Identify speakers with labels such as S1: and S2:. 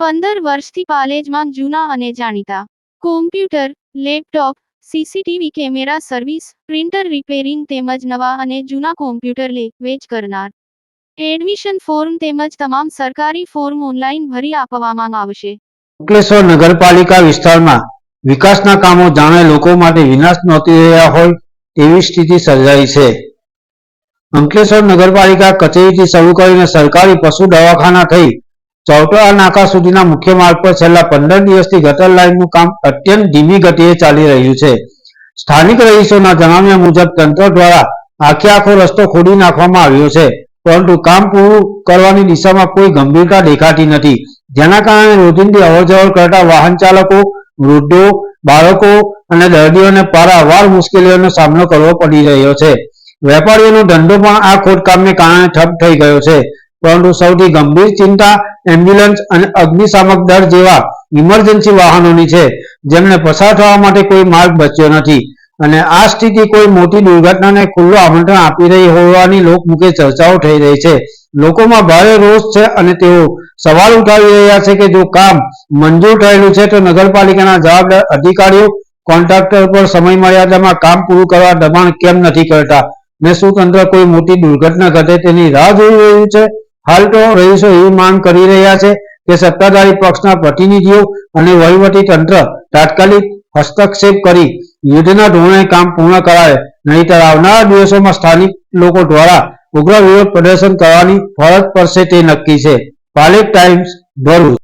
S1: પંદર વર્ષથી પાલેજમાં જૂના અને જાણીતા. Computer laptop CCTV camera service printer repairing તેમજ નવા અને જૂના કોમ્પ્યુટર લે, વેચ કરનાર. એડમિશન ફોર્મ તેમજ તમામ સરકારી ફોર્મ ઓનલાઈન ભરી આપવામાં આવશે.
S2: અંકલેશ્વર નગરપાલિકા વિસ્તારમાં વિકાસના કામો જાણે લોકો માટે વિનાશ નહોતી રહ્યા હોય તેવી સ્થિતિ સર્જાઈ છે. અંકલેશ્વર નગરપાલિકા કચેરીથી શરૂ કરીને સરકારી પશુ દવાખાના થઈ ચૌટા નાકા સુધીના મુખ્ય માર્ગ પર છેલ્લા પંદર દિવસથી ગટર લાઇનનું કામ અત્યંત ધીમી ગતિએ ચાલી રહ્યું છે. સ્થાનિક રહીશોના જણાવ્યા મુજબ તંત્ર દ્વારા આખે આખો રસ્તો ખોદી નાખવામાં આવ્યો છે, પરંતુ કામ પૂરું કરવાની દિશામાં કોઈ ગંભીરતા દેખાતી નથી. જેના કારણે રોજિંદી અવરજવર કરતા વાહન ચાલકો, વૃદ્ધો, બાળકો અને દર્દીઓને પારાવાર મુશ્કેલીઓનો સામનો કરવો પડી રહ્યો છે. વેપારીઓનો ધંધો પણ આ ખોદકામને કારણે ઠપ થઈ ગયો છે. પરંતુ સૌથી ગંભીર ચિંતા એમ્બ્યુલન્સ અને અગ્નિશામક દળ જેવા ઇમરજન્સી વાહનોની છે. જેમને પસાર થવા માટે કોઈ માર્ગ બચ્યો નથી. અને આ સ્થિતિ કોઈ મોટી દુર્ઘટનાને ખુલ્લું આમંત્રણ આપી રહી હોવાની લોકમુખે ચર્ચાઓ થઈ રહી છે. લોકોમાં ભારે રોષ છે અને તેઓ સવાલ ઉઠાવી રહ્યા છે કે જો કામ મંજૂર થયેલું છે તો નગરપાલિકાના જવાબદાર અધિકારીઓ, કોન્ટ્રાક્ટર પર સમય મર્યાદામાં કામ પૂરું કરવા દબાણ કેમ નથી કરતા? ને શું તંત્ર કોઈ મોટી દુર્ઘટના ઘટે તેની રાહ જોઈ રહ્યું છે? હાલ તો રહીશો એવી માંગ કરી રહ્યા છે કે સત્તાધારી પક્ષના પ્રતિનિધિઓ અને વહીવટી તંત્ર તાત્કાલિક હસ્તક્ષેપ કરી યુદ્ધના ધોરણે કામ પૂર્ણ કરાવે, નહીતર આવનારા દિવસોમાં સ્થાનિક લોકો દ્વારા ઉગ્ર વિરોધ પ્રદર્શન કરવાની ફરજ પડશે તે નક્કી છે. પાલેક ટાઈમ્સ, ભરૂચ.